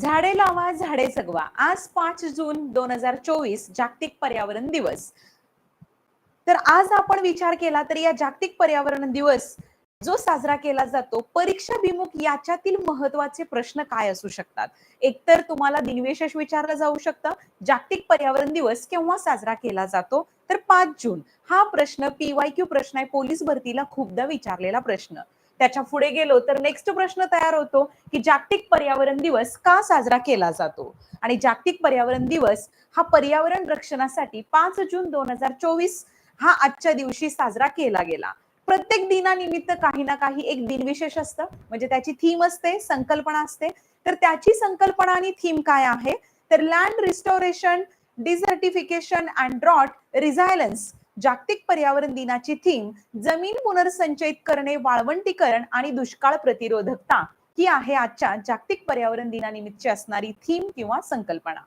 झाडे लावा झाडे जगवा आज पाच जून दोन हजार चोवीस जागतिक पर्यावरण दिवस. तर आज आपण विचार केला तर या जागतिक पर्यावरण दिवस जो साजरा केला जातो परीक्षाभिमुख याच्यातील महत्त्वाचे प्रश्न काय असू शकतात? एकतर तुम्हाला दिनविशेष विचारलं जाऊ शकतं जागतिक पर्यावरण दिवस केव्हा साजरा केला जातो? तर पाच जून. हा प्रश्न पीवाय क्यू प्रश्न आहे पोलीस भरतीला खूपदा विचारलेला प्रश्न. त्याच्या पुढे गेलो तर नेक्स्ट प्रश्न तयार होतो की जागतिक पर्यावरण दिवस का साजरा केला जातो? आणि जागतिक पर्यावरण दिवस हा पर्यावरण रक्षणासाठी पाच जून दोन हजार चोवीस हा आजच्या दिवशी साजरा केला गेला. प्रत्येक दिनानिमित्त काही ना काही एक दिनविशेष असतं. म्हणजे त्याची थीम असते संकल्पना असते. तर त्याची संकल्पना आणि थीम काय आहे? तर land restoration desertification and drought resilience जागतिक पर्यावरण दिनाची थीम जमीन पुनर्संचयित करणे वाळवंटीकरण आणि दुष्काळ प्रतिरोधकता ही आहे आजच्या जागतिक पर्यावरण दिनानिमित्तची असणारी थीम किंवा संकल्पना.